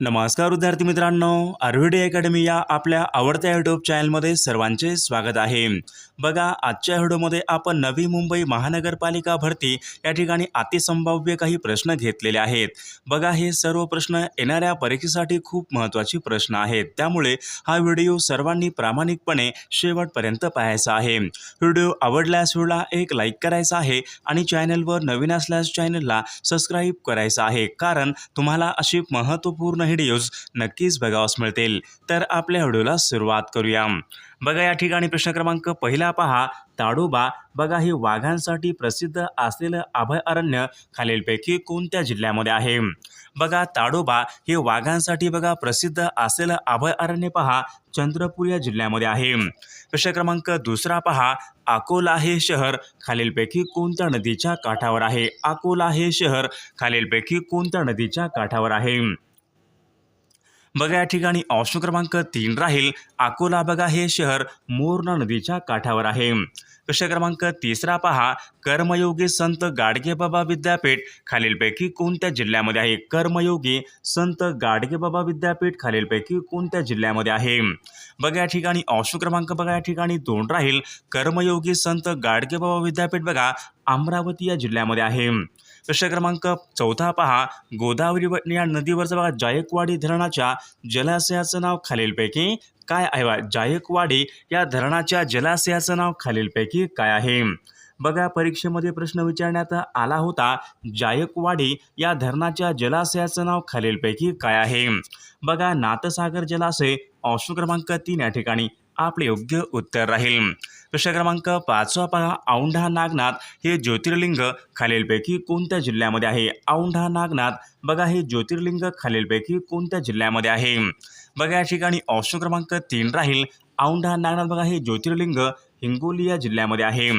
नमस्कार विद्यार्थी मित्रांनो आरव्हीडी अकॅडमी या आपल्या आवडत्या युट्यूब चॅनलमध्ये सर्वांचे स्वागत आहे. बघा आजच्या व्हिडिओमध्ये आपण नवी मुंबई महानगरपालिका भरती या ठिकाणी अतिसंभाव्य काही प्रश्न घेतलेले आहेत. बघा हे सर्व प्रश्न येणाऱ्या परीक्षेसाठी खूप महत्त्वाचे प्रश्न आहेत. त्यामुळे हा व्हिडिओ सर्वांनी प्रामाणिकपणे शेवटपर्यंत पाहायचा आहे. व्हिडिओ आवडल्यास व्हिडिओला एक लाईक करायचा आहे आणि चॅनलवर नवीन असल्यास चॅनलला सबस्क्राईब करायचं आहे. कारण तुम्हाला अशी महत्त्वपूर्ण व्हिडिओज नक्कीच बघावास मिळतील. तर आपल्या व्हिडिओला सुरुवात करूया. बघा या ठिकाणी प्रश्न क्रमांक पहिला पहा. ताडोबा बघा हे वाघांसाठी प्रसिद्ध असलेलं अभयारण्य खालीलपैकी कोणत्या जिल्ह्यामध्ये आहे? बघा ताडोबा हे वाघांसाठी बघा प्रसिद्ध असलेलं अभयारण्य पहा. चंद्रपूर या जिल्ह्यामध्ये आहे. प्रश्न क्रमांक दुसरा पहा. अकोला हे शहर खालीलपैकी कोणत्या नदीच्या काठावर आहे? अकोला हे शहर खालीलपैकी कोणत्या नदीच्या काठावर आहे? बघा या ठिकाणी ऑप्शन क्रमांक तीन राहील. अकोला बघा हे शहर मोरणा नदीच्या काठावर आहे. प्रश्न क्रमांक तिसरा पहा. कर्मयोगी संत गाडगेबाबा विद्यापीठ खालीलपैकी कोणत्या जिल्ह्यामध्ये आहे? कर्मयोगी संत गाडगेबाबा विद्यापीठ खालीलपैकी कोणत्या जिल्ह्यामध्ये आहे? बघा या ठिकाणी ऑप्शन क्रमांक बघा या ठिकाणी दोन राहील. कर्मयोगी संत गाडगेबाबा विद्यापीठ बघा अमरावती या जिल्ह्यामध्ये आहे. प्रश्न क्रमांक चौथा पहा. गोदावरी या नदीवरचं बघा जायकवाडी धरणाच्या जलाशयाचं नाव खालीलपैकी काय आहे? जायकवाडी या धरणाच्या जलाशयाचं नाव खालीलपैकी काय आहे? बघा परीक्षेमध्ये प्रश्न विचारण्यात आला होता. जायकवाडी या धरणाच्या जलाशयाचं नाव खालीलपैकी काय आहे? बघा नाथसागर जलाशय ऑप्शन क्रमांक तीन या ठिकाणी. आपले योग्य उत्तर राहील. प्रश्न क्रमांक पाचवा पहा. औंढा नागनाथ हे ज्योतिर्लिंग खालीलपैकी कोणत्या जिल्ह्यामध्ये आहे? औंढा नागनाथ. बघा हे ज्योतिर्लिंग खालीलपैकी कोणत्या जिल्ह्यामध्ये आहे? बघा या ठिकाणी ऑप्शन क्रमांक तीन राहील. औंढा नागनाथ बघा हे ज्योतिर्लिंग हिंगोली या जिल्ह्यामध्ये आहे.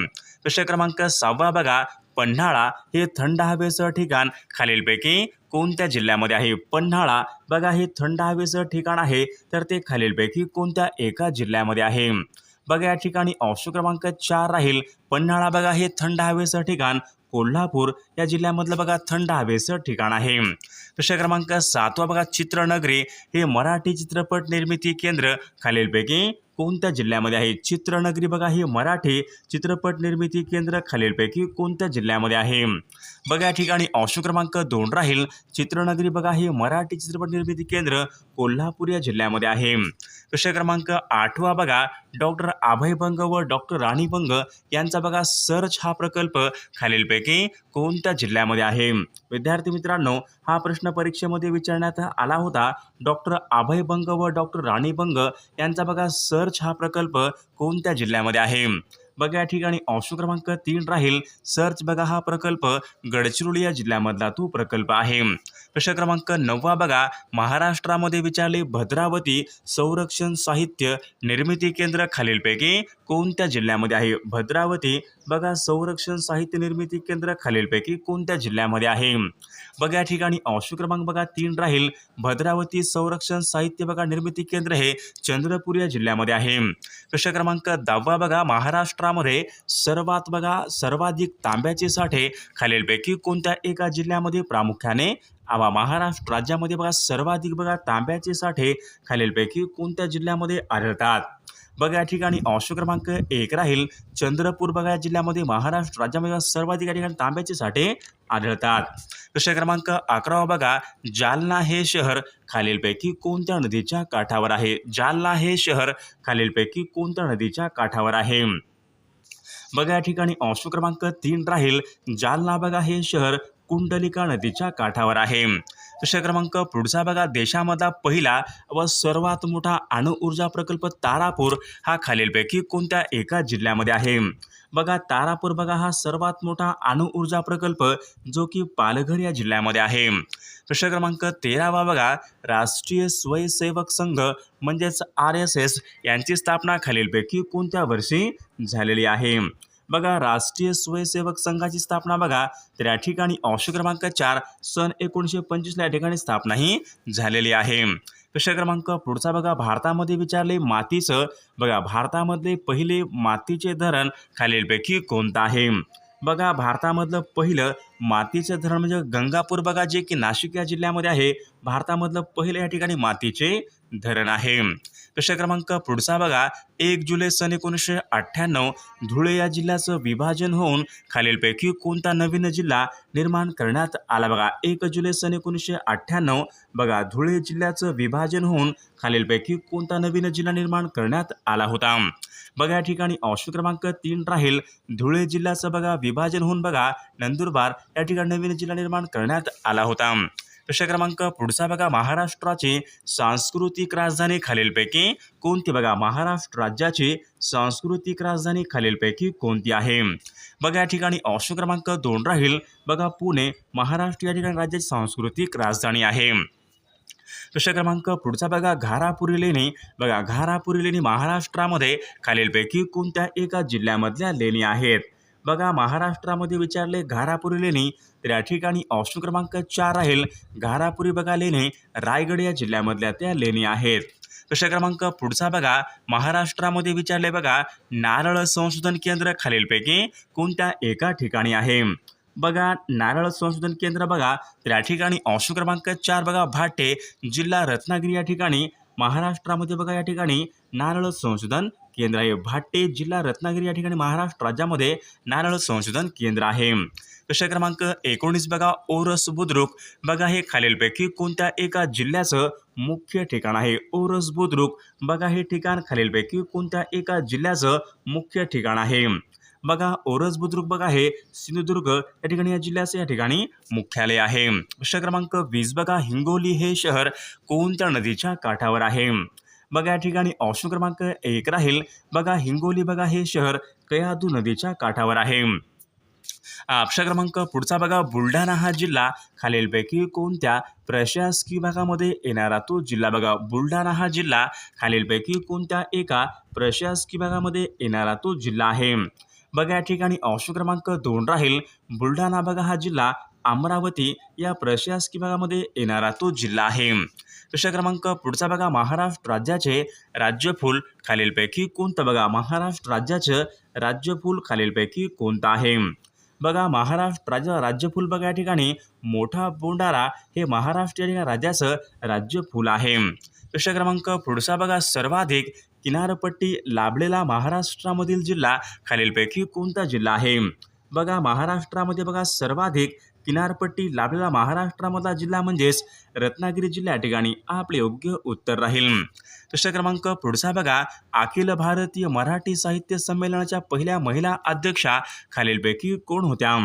प्रश्न क्रमांक सहावा बघा. पन्हाळा हे थंड हवेचं ठिकाण खालीलपैकी कोणत्या जिल्ह्यामध्ये आहे? पन्हाळा. बघा हे थंड हवेचं ठिकाण आहे तर ते खालीलपैकी कोणत्या एका जिल्ह्यामध्ये आहे? बघा या ठिकाणी ऑप्शन क्रमांक चार राहील. पन्हाळा बघा हे थंड हवेचं ठिकाण. कोल्हापूर या जिल्ह्यामधलं बघा थंड हवेचं ठिकाण आहे. प्रश्न क्रमांक सातवा बघा चित्रनगरी. हे मराठी चित्रपट निर्मिती केंद्र खालीलपैकी कोणत्या जिल्ह्यामध्ये आहे? चित्रनगरी बघा हे मराठी चित्रपट निर्मिती केंद्र खालीलपैकी कोणत्या जिल्ह्यामध्ये आहे? बघा या ठिकाणी ऑप्शन क्रमांक दोन राहील. चित्रनगरी बघा हे मराठी चित्रपट निर्मिती केंद्र कोल्हापूर या जिल्ह्यामध्ये आहे. प्रश्न क्रमांक आठवा बघा डॉक्टर अभय बंग व डॉक्टर राणी बंग यांचा बघा सर्च हा प्रकल्प खालीलपैकी कोणत्या जिल्ह्यामध्ये आहे? विद्यार्थी मित्रांनो हा प्रश्न परीक्षेमध्ये विचारण्यात आला होता. डॉक्टर अभय बंग व डॉक्टर राणी बंग यांचा बघा सर्च हा प्रकल्प कोणत्या जिल्ह्यामध्ये आहे? बघा या ठिकाणी ऑप्शन क्रमांक तीन राहील. सर्च बघा हा प्रकल्प गडचिरोली या जिल्ह्यामधला तो प्रकल्प आहे. प्रश्न क्रमांक नववा बघा. महाराष्ट्रामध्ये विचारले भद्रावती संरक्षण साहित्य निर्मिती केंद्र खालीलपैकी कोणत्या जिल्ह्यामध्ये आहे? भद्रावती बघा संरक्षण साहित्य निर्मिती केंद्र खालीलपैकी कोणत्या जिल्ह्यामध्ये आहे? बघा या ठिकाणी ऑप्शन क्रमांक बघा तीन राहील. भद्रावती संरक्षण साहित्य बघा निर्मिती केंद्र हे चंद्रपूर या जिल्ह्यामध्ये आहे. प्रश्न क्रमांक दहावा बघा महाराष्ट्रामध्ये सर्वात बघा सर्वाधिक तांब्याचे साठे खालीलपैकी कोणत्या एका जिल्ह्यामध्ये प्रामुख्याने आवा महाराष्ट्र राज्यामध्ये बघा सर्वाधिक बघा तांब्याचे साठे खालीलपैकी कोणत्या जिल्ह्यामध्ये आढळतात? बघा या ठिकाणी अंश क्रमांक एक राहील. चंद्रपूर बघा या जिल्ह्यामध्ये महाराष्ट्र राज्यामध्ये सर्वाधिक या ठिकाणी तांब्याचे साठे आढळतात. प्रश्न क्रमांक अकरावा बघा जालना हे शहर खालीलपैकी कोणत्या नदीच्या काठावर आहे? जालना हे शहर खालीलपैकी कोणत्या नदीच्या काठावर आहे? बघा या ठिकाणी अंश क्रमांक तीन राहील. जालना बघा हे शहर कुंडलिका नदीच्या काठावर आहे. प्रश्न क्रमांक पुढचा बघा. देशामधला पहिला व सर्वात मोठा अणुऊर्जा प्रकल्प तारापूर हा खालीलपैकी कोणत्या एका जिल्ह्यामध्ये आहे? बघा तारापूर बघा हा सर्वात मोठा अणुऊर्जा प्रकल्प जो की पालघर या जिल्ह्यामध्ये आहे. प्रश्न क्रमांक तेरावा बघा. राष्ट्रीय स्वयंसेवक संघ म्हणजेच आर एस एस यांची स्थापना खालीलपैकी कोणत्या वर्षी झालेली आहे? बघा राष्ट्रीय स्वयंसेवक संघाची स्थापना बघा. तर या ठिकाणी अंश क्रमांक चार सन एकोणीसशे पंचवीसला या ठिकाणी स्थापना ही झालेली आहे. प्रश्न क्रमांक पुढचा बघा. भारतामध्ये विचारले मातीचं. बघा भारतामधले पहिले मातीचे धरण खालीलपैकी कोणतं आहे? बघा भारतामधलं पहिलं मातीचं धरण म्हणजे गंगापूर बघा जे की नाशिक या जिल्ह्यामध्ये आहे. भारतामधलं पहिलं या ठिकाणी मातीचे धरण आहे. प्रश्न क्रमांक पुढचा बघा. एक जुलै सन एकोणीसशे अठ्ठ्याण्णव धुळे या जिल्ह्याचं विभाजन होऊन खालीलपैकी कोणता नवीन जिल्हा निर्माण करण्यात आला बघा? एक जुलै सन एकोणीसशे अठ्ठ्याण्णव बघा धुळे जिल्ह्याचं विभाजन होऊन खालीलपैकी कोणता नवीन जिल्हा निर्माण करण्यात आला होता? बघा या ठिकाणी ऑप्शन क्रमांक तीन राहील. धुळे जिल्ह्याचं बघा विभाजन होऊन बघा नंदुरबार या ठिकाणी नवीन जिल्हा निर्माण करण्यात आला होता. प्रश्न क्रमांक पुढचा बघा. महाराष्ट्राची सांस्कृतिक राजधानी खालीलपैकी कोणती? बघा महाराष्ट्र राज्याची सांस्कृतिक राजधानी खालीलपैकी कोणती आहे? बघा या ठिकाणी ऑप्शन क्रमांक दोन राहील. बघा पुणे महाराष्ट्र या ठिकाणी राज्याची सांस्कृतिक राजधानी आहे. प्रश्न क्रमांक पुढचा बघा. घारापुरी लेणी. बघा घारापुरी लेणी महाराष्ट्रामध्ये खालीलपैकी कोणत्या एका जिल्ह्यामधल्या लेणी आहेत? बघा महाराष्ट्रामध्ये विचारले घारापुरी लेणी तर या ठिकाणी ऑप्शन क्रमांक चार राहील. घारापुरी बघा लेणी रायगड या जिल्ह्यामधल्या त्या लेणी आहेत. प्रश्न क्रमांक पुढचा बघा. महाराष्ट्रामध्ये विचारले बघा नारळ संशोधन केंद्र खालीलपैकी कोणत्या एका ठिकाणी आहे? बघा नारळ संशोधन केंद्र बघा तर या ठिकाणी ऑप्शन क्रमांक चार बघा भाटे जिल्हा रत्नागिरी या ठिकाणी महाराष्ट्रामध्ये बघा या ठिकाणी नारळ संशोधन केंद्र आहे. भाटे जिल्हा रत्नागिरी या ठिकाणी महाराष्ट्र राज्यामध्ये नारळ संशोधन केंद्र आहे. प्रश्न क्रमांक एकोणीस बघा. ओरस बुद्रुक. बघा हे खालीलपैकी कोणत्या एका जिल्ह्याचं मुख्य ठिकाण आहे? ओरस बुद्रुक. बघा हे ठिकाण खालीलपैकी कोणत्या एका जिल्ह्याचं मुख्य ठिकाण आहे? बघा ओरस बुद्रुक बघा हे सिंधुदुर्ग या ठिकाणी या जिल्ह्याचं या ठिकाणी मुख्यालय आहे. प्रश्न क्रमांक वीस बघा. हिंगोली हे शहर कोणत्या नदीच्या काठावर आहे? बघा या ठिकाणी ऑप्शन क्रमांक एक राहील. बघा हिंगोली बघा हे शहर कयादू नदीच्या काठावर आहे. ऑप्शन क्रमांक पुढचा बघा बुलढाणा हा जिल्हा. खालीलपैकी कोणत्या प्रशासकीय भागामध्ये येणारा तो जिल्हा बघा बुलढाणा हा जिल्हा. खालीलपैकी कोणत्या एका प्रशासकीय भागामध्ये येणारा तो जिल्हा आहे. बघा या ठिकाणी ऑप्शन क्रमांक दोन राहील. बुलढाणा बघा हा जिल्हा. अमरावती या प्रशासकीय भागामध्ये येणारा तो जिल्हा आहे. प्रश्न क्रमांक पुढचा बघा. महाराष्ट्र राज्याचे राज्यफूल खालीलपैकी कोणतं बघा? महाराष्ट्र राज्याचं राज्यफूल खालीलपैकी कोणतं आहे? बघा महाराष्ट्र राज्य राज्यफूल बघा या ठिकाणी. मोठा बोंडारा हे महाराष्ट्र या राज्याचं राज्यफूल आहे. प्रश्न क्रमांक पुढचा बघा. सर्वाधिक किनारपट्टी लाभलेला महाराष्ट्रामधील जिल्हा खालीलपैकी कोणता जिल्हा आहे? बघा महाराष्ट्रामध्ये बघा सर्वाधिक किनारपट्टी लाभलेला महाराष्ट्रामधला जिल्हा म्हणजेच रत्नागिरी जिल्हा या ठिकाणी आपले योग्य उत्तर राहील. प्रश्न क्रमांक पुढचा बघा. अखिल भारतीय मराठी साहित्य संमेलनाच्या पहिल्या महिला अध्यक्षा खालीलपैकी कोण होत्या?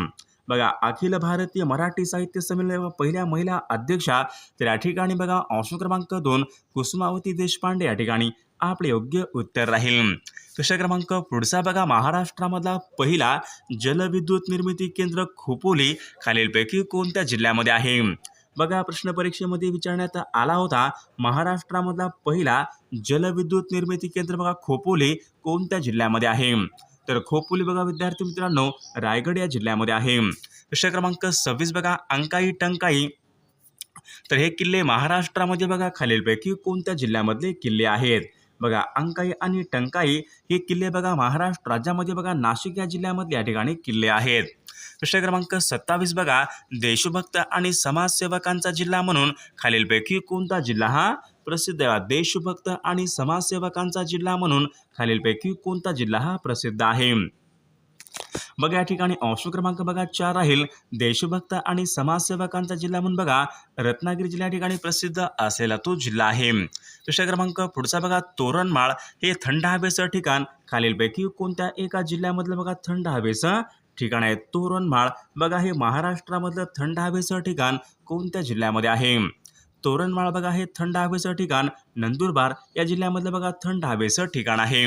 बघा अखिल भारतीय मराठी साहित्य संमेलन पहिल्या महिला अध्यक्षा तर या ठिकाणी बघा ऑप्शन क्रमांक दोन कुसुमावती देशपांडे या ठिकाणी. आपले योग्य उत्तर राहील. प्रश्न क्रमांक पुढचा बघा. महाराष्ट्रामधला पहिला जलविद्युत निर्मिती केंद्र खोपोली खालीलपैकी कोणत्या जिल्ह्यामध्ये आहे? बघा प्रश्न परीक्षेमध्ये विचारण्यात आला होता. महाराष्ट्रामधला पहिला जलविद्युत निर्मिती केंद्र बघा खोपोली कोणत्या जिल्ह्यामध्ये आहे? तर खोपोली बघा विद्यार्थी मित्रांनो रायगड या जिल्ह्यामध्ये आहे. प्रश्न क्रमांक सव्वीस बघा अंकाई टंकाई. तर हे किल्ले महाराष्ट्रामध्ये बघा खालीलपैकी कोणत्या जिल्ह्यामधले किल्ले आहेत? बघा अंकाई आणि टंकाई हे किल्ले बघा महाराष्ट्र राज्यामध्ये बघा नाशिक या जिल्ह्यामधले या ठिकाणी किल्ले आहेत. प्रश्न क्रमांक सत्तावीस बघा देशभक्त आणि समाजसेवकांचा जिल्हा म्हणून खालीलपैकी कोणता जिल्हा हा? प्रसिद्ध आहे. देशभक्त आणि समाजसेवकांचा जिल्हा म्हणून खालीलपैकी कोणता जिल्हा हा प्रसिद्ध आहे? बघा या ठिकाणी ऑप्शन क्रमांक बघा चार राहील देशभक्त आणि समाजसेवकांचा जिल्हा म्हणून बघा रत्नागिरी जिल्ह्या ठिकाणी प्रसिद्ध असलेला तो जिल्हा आहे. दुसरा क्रमांक पुढचा बघा तोरणमाळ. हे थंड हवेचं ठिकाण. खालीलपैकी कोणत्या एका जिल्ह्यामधलं बघा थंड हवेचं ठिकाण आहे? तोरणमाळ. बघा हे महाराष्ट्रामधलं थंड हवेचं ठिकाण कोणत्या जिल्ह्यामध्ये आहे? तोरणमाळ बघा हे थंड हवेचं ठिकाण. नंदुरबार या जिल्ह्यामधलं बघा थंड हवेचं ठिकाण आहे.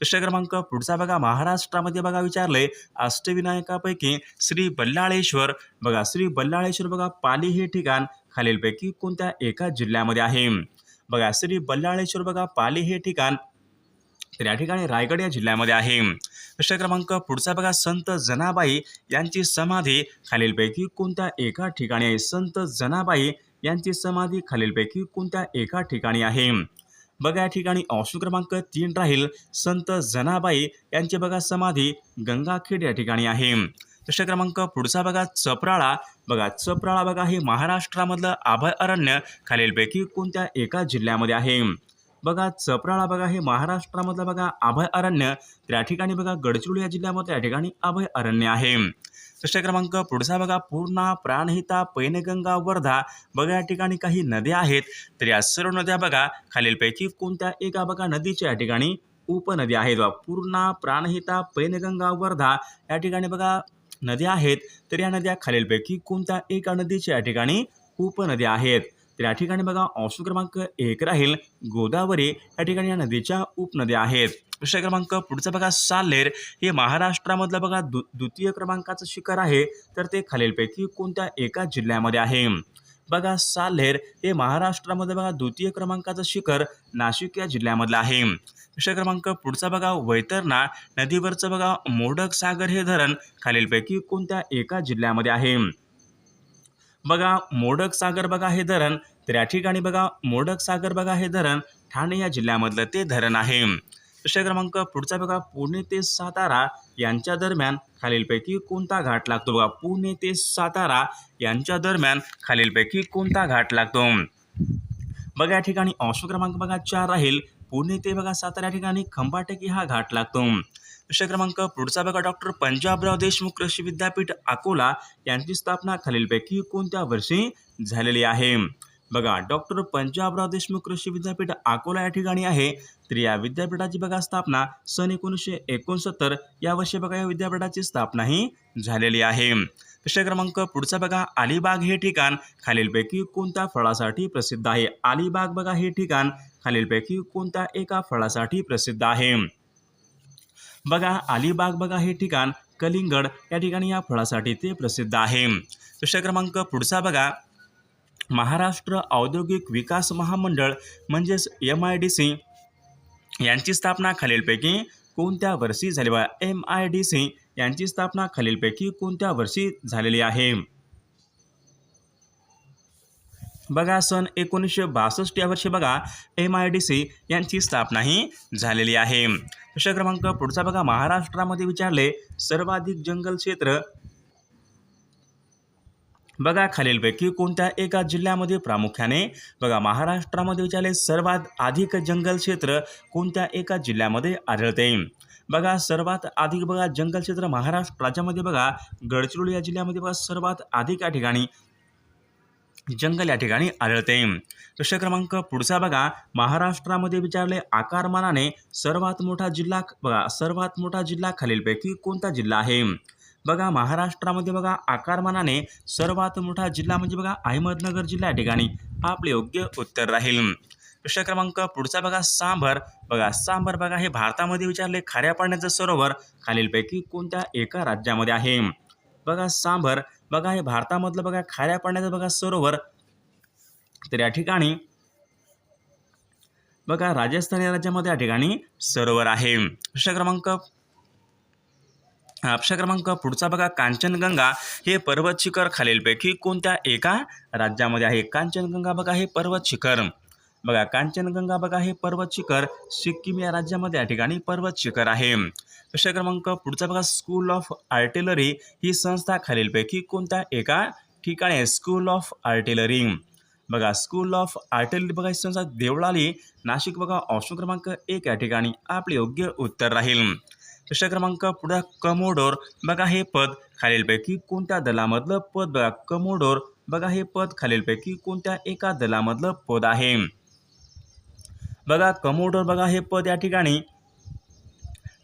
प्रश्न क्रमांक पुढचा बघा. महाराष्ट्रामध्ये बघा विचारले अष्टविनायकापैकी श्री बल्लाळेश्वर. बघा श्री बल्लाळेश्वर बघा पाली हे ठिकाण खालीलपैकी कोणत्या एका जिल्ह्यामध्ये आहे? बघा श्री बल्लाळेश्वर बघा पाली हे ठिकाण तर या ठिकाणी रायगड या जिल्ह्यामध्ये आहे. प्रश्न क्रमांक पुढचा बघा संत जनाबाई यांची समाधी खालीलपैकी कोणत्या एका ठिकाणी आहे? संत जनाबाई यांची समाधी खालीलपैकी कोणत्या एका ठिकाणी आहे? बघा या ठिकाणी ऑप्शन क्रमांक तीन राहील संत जनाबाई यांची बघा समाधी गंगाखेड या ठिकाणी आहे. प्रश्न क्रमांक पुढचा बघा चपराळा. बघा चपराळा बघा हे महाराष्ट्रामधलं अभयारण्य खालीलपैकी कोणत्या एका जिल्ह्यामध्ये आहे? बघा चपराळा बघा हे महाराष्ट्रामधलं बघा अभयारण्य त्या ठिकाणी बघा गडचिरोली या जिल्ह्यामध्ये या ठिकाणी अभयारण्य आहे. प्रश्न क्रमांक पुढचा बघा. पूर्णा प्राणहिता पैनगंगा वर्धा. बघा या ठिकाणी काही नद्या आहेत. तर या सर्व नद्या बघा. खालीलपैकी कोणत्या? एका बघा नदीच्या या ठिकाणी उपनदी आहेत. बा पूर्णा प्राणहिता पैनगंगा वर्धा या ठिकाणी बघा नद्या आहेत. तर या नद्या खालीलपैकी कोणत्या? एका नदीच्या या ठिकाणी उपनद्या आहेत. तर या ठिकाणी बघा ऑप्शन क्रमांक एक राहील. गोदावरी या ठिकाणी या नदीच्या उपनद्या आहेत. प्रश्न क्रमांक पुढचा बघा साल्हेर हे महाराष्ट्रामधलं बघा दु द्वितीय क्रमांकाचं शिखर आहे. तर ते खालीलपैकी कोणत्या एका जिल्ह्यामध्ये आहे? बघा साल्हेर हे महाराष्ट्रामध्ये बघा द्वितीय क्रमांकाचं शिखर नाशिक या जिल्ह्यामधलं आहे. प्रश्न क्रमांक पुढचा बघा वैतरणा नदीवरचं बघा मोडक सागर हे धरण खालीलपैकी कोणत्या एका जिल्ह्यामध्ये आहे? बघा मोडक सागर बघा हे धरण. तर या ठिकाणी बघा मोडक सागर बघा हे धरण. ठाणे या जिल्ह्यामधलं ते धरण आहे. प्रश्न क्रमांक पुढचा बघा पुणे ते सातारा यांच्या दरम्यान खालीलपैकी कोणता घाट लागतो? बघा पुणे ते सातारा यांच्या दरम्यान खालीलपैकी कोणता घाट लागतो? बघा या ठिकाणी ऑप्शन क्रमांक बघा चार राहील. पुणे ते बघा सातारा या ठिकाणी खंबाटकी हा घाट लागतो. प्रश्न क्रमांक पुढचा बघा डॉक्टर पंजाबराव देशमुख कृषी विद्यापीठ अकोला यांची स्थापना खालीलपैकी कोणत्या वर्षी झालेली आहे? बघा डॉक्टर पंजाबराव देशमुख कृषी विद्यापीठ अकोला या ठिकाणी आहे. तर या विद्यापीठाची बघा स्थापना सन एकोणीसशे एकोणसत्तर या वर्षी बघा या विद्यापीठाची स्थापना ही झालेली आहे. प्रश्न क्रमांक पुढचा बघा अलिबाग हे ठिकाण खालीलपैकी कोणत्या फळासाठी प्रसिद्ध आहे? अलिबाग बघा हे ठिकाण खालीलपैकी कोणत्या एका फळासाठी प्रसिद्ध आहे? बघा अलिबाग बघा हे ठिकाण कलिंगड या ठिकाणी या फळासाठी ते प्रसिद्ध आहे. प्रश्न क्रमांक पुढचा बघा. महाराष्ट्र औद्योगिक विकास महामंडळ म्हणजेच एम आय डी सी यांची स्थापना खालीलपैकी कोणत्या वर्षी झाली? बा एम आय डी सी यांची स्थापना खालीलपैकी कोणत्या वर्षी झालेली आहे? बघा सन एकोणीसशे बासष्ट या वर्षी बघा एम आय डी सी यांची स्थापनाही झालेली आहे. प्रश्न क्रमांक पुढचा बघा महाराष्ट्रामध्ये विचारले सर्वाधिक जंगल क्षेत्र बघा खालीलपैकी कोणत्या एका जिल्ह्यामध्ये प्रामुख्याने? बघा महाराष्ट्रामध्ये विचारले सर्वात अधिक जंगल क्षेत्र कोणत्या एका जिल्ह्यामध्ये आढळते? बघा सर्वात अधिक बघा जंगल क्षेत्र महाराष्ट्र राज्यामध्ये बघा गडचिरोली या जिल्ह्यामध्ये बघा सर्वात अधिक या ठिकाणी जंगल या ठिकाणी आढळते. प्रश्न क्रमांक पुढचा बघा. महाराष्ट्रामध्ये विचारले आकारमानाने सर्वात मोठा जिल्हा बघा सर्वात मोठा जिल्हा खालीलपैकी कोणता जिल्हा आहे? बघा महाराष्ट्रामध्ये बघा आकारमानाने सर्वात मोठा जिल्हा म्हणजे बघा अहमदनगर जिल्हा या ठिकाणी. आपले योग्य उत्तर राहील. प्रश्न क्रमांक पुढचा बघा सांबर. बघा सांबर बघा हे भारतामध्ये विचारले खाऱ्या पाण्याचं सरोवर खालीलपैकी कोणत्या एका राज्यामध्ये आहे? बघा सांबर बघा हे भारतामधलं बघा खाऱ्या पाण्याचं बघा सरोवर. तर या ठिकाणी बघा राजस्थान या राज्यामध्ये या ठिकाणी सरोवर आहे. प्रश्न क्रमांक प्रश्न क्रमांक पुढचा बघा कांचनगंगा हे पर्वत शिखर खालीलपैकी कोणत्या एका राज्यामध्ये आहे? कांचनगंगा बघा हे पर्वत शिखर. बघा कांचनगंगा बघा हे पर्वत शिखर सिक्कीम या राज्यामध्ये या ठिकाणी पर्वत शिखर आहे. प्रश्न क्रमांक पुढचा बघा. स्कूल ऑफ आर्टिलरी ही संस्था खालीलपैकी कोणत्या एका ठिकाणी आहे. स्कूल ऑफ आर्टिलरी बघा स्कूल ऑफ आर्टिलरी बघा ही संस्था देवळाली. नाशिक बघा ऑप्शन क्रमांक एक या ठिकाणी. आपले योग्य उत्तर राहील. प्रश्न क्रमांक पुढे कमोडोर बघा हे पद खालीलपैकी कोणत्या दलामधलं पद? बघा कमोडोर बघा हे पद खालीलपैकी कोणत्या एका दलामधलं पद आहे? बघा कमोडोर बघा हे पद या ठिकाणी.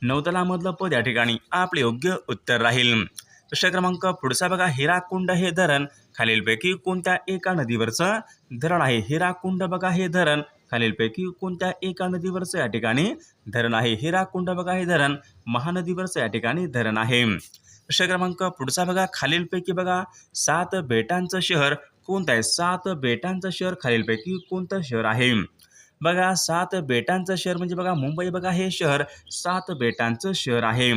नौदलामधलं पद या ठिकाणी आपले योग्य उत्तर राहील. प्रश्न क्रमांक पुढचा बघा हिराकुंड हे धरण. खालीलपैकी कोणत्या एका नदीवरचं धरण आहे? हिराकुंड बघा हे धरण. खालीलपैकी कोणत्या एका नदीवरचं या ठिकाणी धरण आहे? हिराकुंड बघा हे धरण. महानदीवरचं या ठिकाणी धरण आहे. प्रश्न क्रमांक पुढचा बघा खालीलपैकी बघा सात बेटांचं शहर. कोणतं आहे? सात बेटांचं शहर खालीलपैकी कोणतं शहर आहे? बघा सात बेटांचं शहर म्हणजे बघा मुंबई बघा हे शहर सात बेटांचं शहर आहे.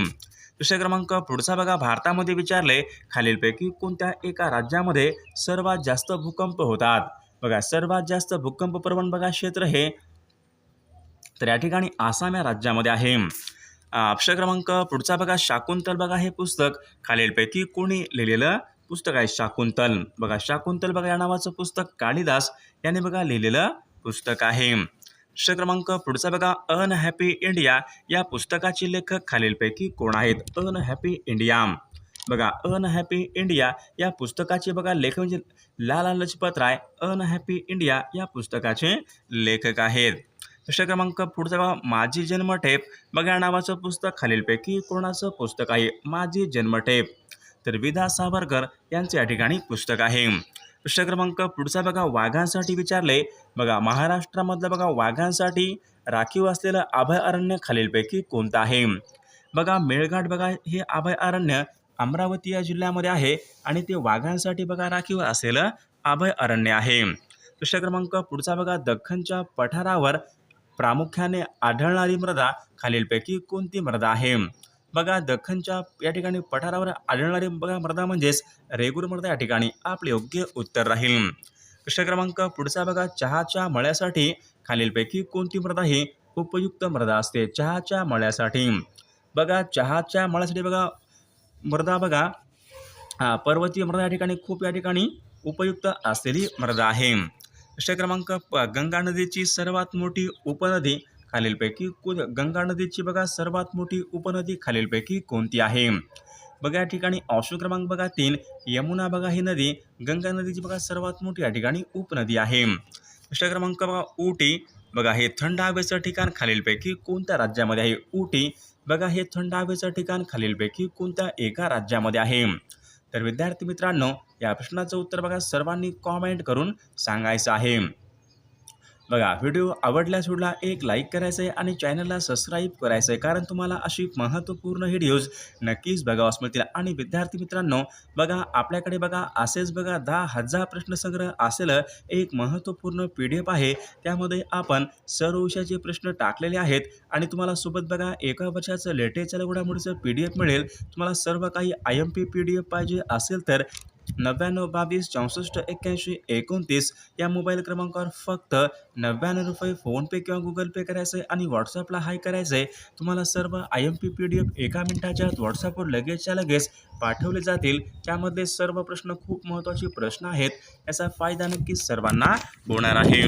प्रश्न क्रमांक पुढचा बघा भारतामध्ये विचारले खालीलपैकी कोणत्या एका राज्यामध्ये सर्वात जास्त भूकंप होतात? बघा सर्वात जास्त भूकंप प्रवण बघा क्षेत्र हे तर या ठिकाणी आसाम या राज्यामध्ये आहे. अक्षर क्रमांक पुढचा बघा शाकुंतल बघा हे पुस्तक. खालीलपैकी कोणी लिहिलेलं पुस्तक आहे शाकुंतल? बघा शाकुंतल बघा या नावाचं पुस्तक कालिदास याने बघा लिहिलेलं पुस्तक आहे. अक्षर क्रमांक पुढचा बघा अनहॅपी इंडिया या पुस्तकाचे लेखक खालीलपैकी कोण आहेत? Unhappy India. बघा अनहॅपी इंडिया या पुस्तकाचे बघा लेखक म्हणजे लाला लजपत राय अनहॅपी इंडिया या पुस्तकाचे लेखक आहेत. प्रश्न क्रमांक पुढचा बघा माझी जन्मठेप बघा या नावाचं पुस्तक खालीलपैकी कोणाचं पुस्तक आहे? माझी जन्मठेप तर विदा सावरकर यांचे या ठिकाणी पुस्तक आहे. प्रश्न क्रमांक पुढचा बघा वाघांसाठी विचारले. बघा महाराष्ट्रामधलं बघा वाघांसाठी राखीव असलेलं अभयारण्य खालीलपैकी कोणतं आहे? बघा मेळघाट बघा हे अभयारण्य अमरावती या जिल्ह्यामध्ये आहे आणि ते वाघांसाठी बघा राखीव असलेलं अभयारण्य आहे. प्रश्न क्रमांक पुढचा बघा दख्खनच्या पठारावर प्रामुख्याने आढळणारी मृदा खालीलपैकी कोणती मृदा आहे? बघा दख्खनच्या या ठिकाणी पठारावर आढळणारी बघा मृदा म्हणजेच रेगूर मृदा या ठिकाणी आपले योग्य उत्तर राहील. प्रश्न क्रमांक पुढचा बघा चहाच्या मळ्यासाठी खालीलपैकी कोणती मृदा ही उपयुक्त मृदा असते? चहाच्या मळ्यासाठी. बघा चहाच्या मळ्यासाठी बघा मृदा बघा पर्वतीय मृदा या ठिकाणी खूप या ठिकाणी उपयुक्त असलेली मृदा आहे. प्रश्न क्रमांक प गंगा नदीची सर्वात मोठी उपनदी खालीलपैकी गंगा नदीची बघा सर्वात मोठी उपनदी खालीलपैकी कोणती आहे? बघा या ठिकाणी ऑप्शन क्रमांक बघा तीन. यमुना बघा ही नदी. गंगा नदीची बघा सर्वात मोठी या ठिकाणी उपनदी आहे. प्रश्न क्रमांक बघा ऊटी. बघा हे थंड हवेचं ठिकाण खालीलपैकी कोणत्या राज्यामध्ये आहे? ऊटी. बघा हे थंड हवेचं ठिकाण खालीलपैकी कोणत्या एका राज्यामध्ये आहे? तर विद्यार्थी मित्रांनो या प्रश्नाचं उत्तर बघा सर्वांनी कॉमेंट करून सांगायचं आहे. बघा व्हिडिओ आवडल्यास व्हिडिओला एक लाईक करायचं आहे आणि चॅनलला सबस्क्राईब करायचं आहे कारण तुम्हाला अशी महत्त्वपूर्ण व्हिडिओज नक्कीच बघावास मिळतील आणि विद्यार्थी मित्रांनो बघा आपल्याकडे बघा असेच बघा दहा हजार प्रश्नसंग्रह असलेलं एक महत्त्वपूर्ण पी डी एफ आहे. त्यामध्ये आपण सर्व विषयाचे प्रश्न टाकलेले आहेत. आणि तुम्हाला सोबत बघा एका वर्षाचं लेटेस्ट घडामोडीचं पी डी एफ मिळेल. तुम्हाला सर्व काही I M P P D F पाहिजे असेल तर नव्याण्णव बावीस चौसष्ट एक्क्याऐंशी एकोणतीस या मोबाईल क्रमांकावर फक्त नव्याण्णव रुपये फोनपे किंवा गुगल पे करायचं आहे आणि व्हॉट्सअपला हाय करायचं आहे तुम्हाला सर्व I M P P D F एका मिनिटाच्या आत व्हॉट्सअपवर लगेचच्या लगेच पाठवले जातील. त्यामध्ये सर्व प्रश्न खूप महत्त्वाचे प्रश्न आहेत. याचा फायदा नक्कीच सर्वांना होणार आहे.